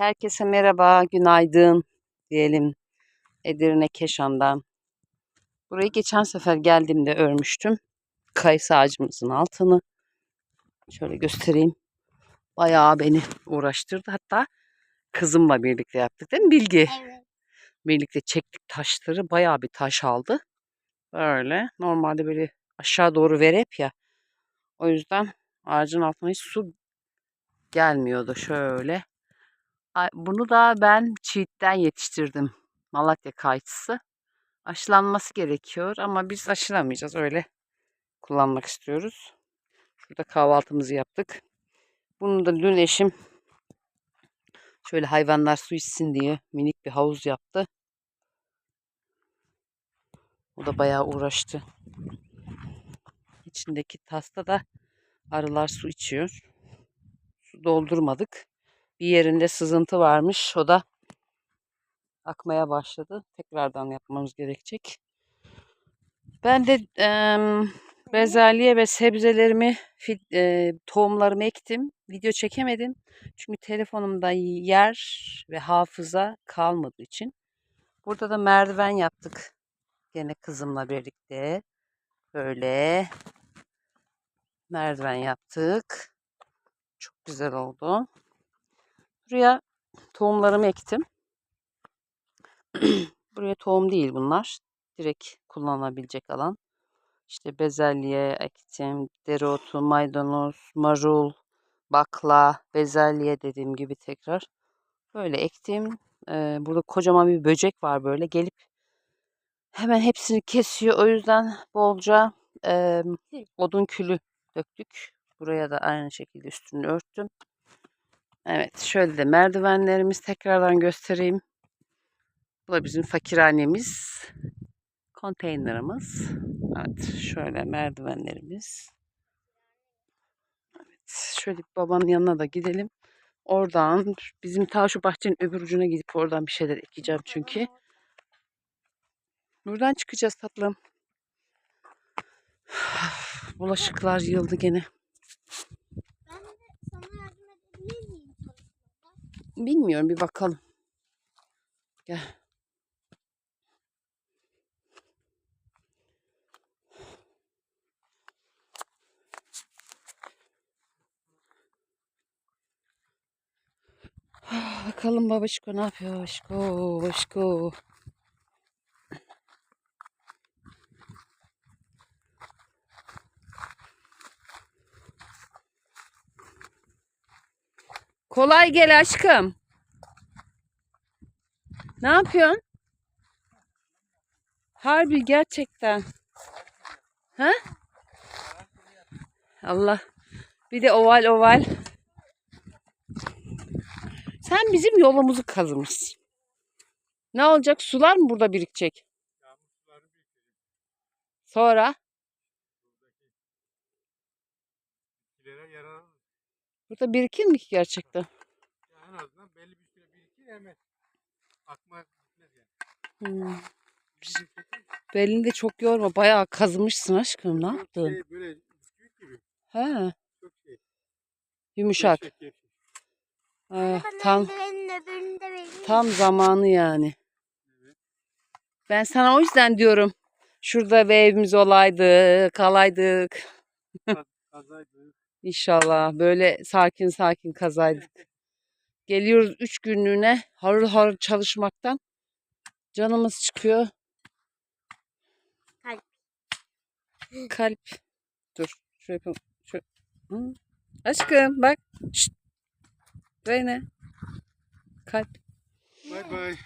Herkese merhaba, günaydın diyelim Edirne Keşan'dan. Burayı geçen sefer geldiğimde örmüştüm. Kayısı ağacımızın altını. Şöyle göstereyim. Bayağı beni uğraştırdı. Hatta kızımla birlikte yaptık değil mi Bilgi? Evet. Birlikte çektik taşları. Bayağı bir taş aldı. Böyle. Normalde böyle aşağı doğru verep ya. O yüzden ağacın altına hiç su gelmiyordu. Şöyle. Bunu da ben çiğitten yetiştirdim. Malatya kayısı. Aşılanması gerekiyor ama biz aşılamayacağız. Öyle kullanmak istiyoruz. Şurada kahvaltımızı yaptık. Bunu da dün eşim şöyle hayvanlar su içsin diye minik bir havuz yaptı. O da bayağı uğraştı. İçindeki tasta da arılar su içiyor. Su doldurmadık. Bir yerinde sızıntı varmış. O da akmaya başladı. Tekrardan yapmamız gerekecek. Ben de em, bezelye ve sebzelerimi, e, tohumlarımı ektim. Video çekemedim. Çünkü telefonumda yer ve hafıza kalmadığı için. Burada da merdiven yaptık. Gene kızımla birlikte. Böyle merdiven yaptık. Çok güzel oldu. Buraya tohumlarımı ektim. Buraya tohum değil bunlar. Direkt kullanılabilecek alan. İşte bezelye ektim, dereotu, maydanoz, marul, bakla, bezelye dediğim gibi tekrar. Böyle ektim. Ee, burada kocaman bir böcek var böyle. Gelip hemen hepsini kesiyor. O yüzden bolca e, odun külü döktük. Buraya da aynı şekilde üstünü örttüm. Evet şöyle de merdivenlerimiz tekrardan göstereyim. Bu da bizim fakirhanemiz. Konteynerimiz. Evet şöyle merdivenlerimiz. Evet şöyle babanın yanına da gidelim. Oradan bizim ta şu bahçenin öbür ucuna gidip oradan bir şeyler ekeceğim çünkü. Buradan çıkacağız tatlım. Bulaşıklar yıldı gene. Ben de sana yardım edebilir miyim? Bilmiyorum bir bakalım. Gel. Bakalım babişko ne yapıyor babişko babişko. Kolay gel aşkım. Ne yapıyorsun? Harbi gerçekten. Ha? Allah. Bir de oval oval. Sen bizim yolumuzu kazımışsın. Ne olacak? Sular mı burada birikecek? Sonra burada birikir mi ki gerçekten? Ya en azından belli bir süre birikir hemen akma gitmez yani. Hmm. Belini de çok yorma. Bayağı kazımışsın aşkım. Ne çok yaptın? Şey, böyle bisküvit gibi. He, Çok şey. yumuşak. gevşek, gevşek. Ah, Bana tam eldivenin öbürünü de vereyim. tam zamanı yani. Evet. Ben sana o yüzden diyorum. Şurada bir evimiz olaydı, kalaydık. Kazaydı. İnşallah böyle sakin sakin kazaydık. Geliyoruz üç günlüğüne harıl harıl çalışmaktan. Canımız çıkıyor. Kalp. Kalp. Dur. Şöyle yapalım. Şöyle. Hı. Aşkım bak. Şşt. Böyle. Kalp. Bay bay.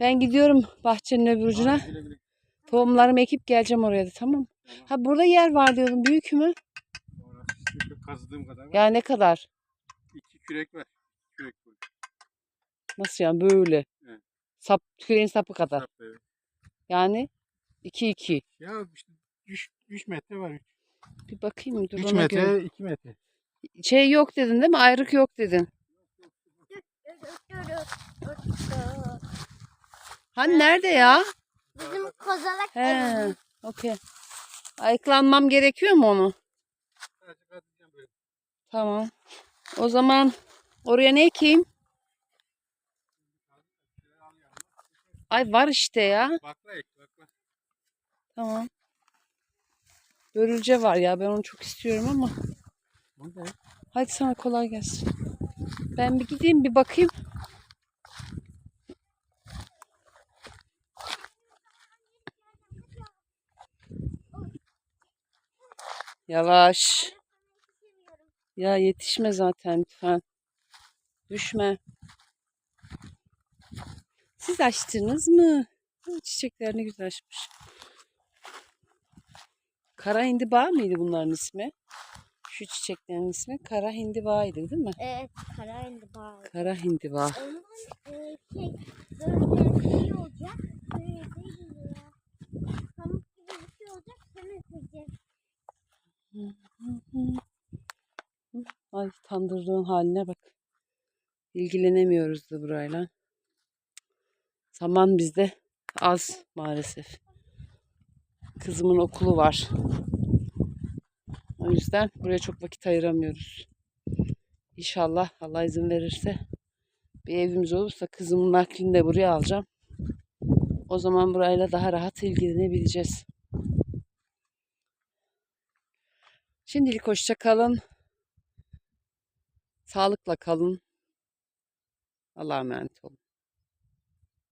Ben gidiyorum bahçenin öbür ucuna. Tohumlarımı ekip geleceğim oraya da tamam mı? Tamam. Ha burada yer var diyordum. Büyük mü? Kazdığım kadar var. Ya ne kadar? İki kürek var. Kürek boyu. Nasıl yani böyle? Evet. Sap, küreğin sapı kadar. Sap, evet. Yani 2 2. Ya işte 3 metre var. Bir bakayım dur 3 ona göre. metre 2 metre. Şey yok dedin değil mi? Ayrık yok dedin. Hani nerede ya? Bizim kozalak He. Okey. Ayıklanmam gerekiyor mu onu? Tamam. O zaman oraya ne ekeyim? Ay var işte ya. Bakla ek bakla. Tamam. Börülce var ya ben onu çok istiyorum ama. Hadi sana kolay gelsin. Ben bir gideyim bir bakayım. Yavaş. Ya yetişme zaten lütfen. Düşme. Siz açtınız mı? Çiçekler ne güzel açmış. Kara hindiba mıydı bunların ismi? Şu çiçeklerin ismi kara hindiba'ydı değil mi? Evet, kara indi bağlı. Kara hindiba. Ondan e, şey, böyle şey olacak. Böyle değil mi ya? Pamuk gibi bir şey olacak. Temizleyeceğiz. Ay tandırlığın haline bak. İlgilenemiyoruz da burayla. Zaman bizde az maalesef. Kızımın okulu var. O yüzden buraya çok vakit ayıramıyoruz. İnşallah Allah izin verirse bir evimiz olursa kızımın naklini de buraya alacağım. O zaman burayla daha rahat ilgilenebileceğiz. Şimdilik hoşça kalın. Sağlıkla kalın. Allah'a emanet olun.